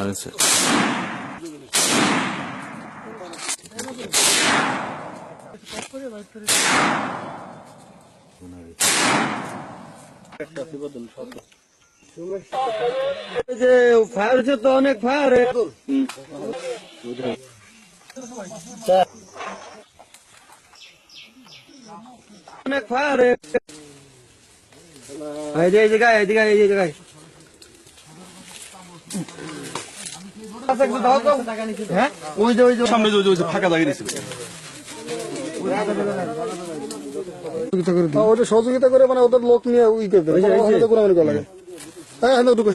আচ্ছা যে ফায়ার হচ্ছে তো অনেক ফায়ার অনেক ফায়ার এই যে এই জায়গায় এই জায়গায় এই জায়গায় আচ্ছা, একটু দাও তো। হ্যাঁ ওই যে ওই যে সামনে যে- ফাঁকা জায়গা সহযোগিতা করে মানে ওদের লোক নিয়ে উই করে দেবে করা লাগে হ্যাঁ হ্যাঁ ঢুকে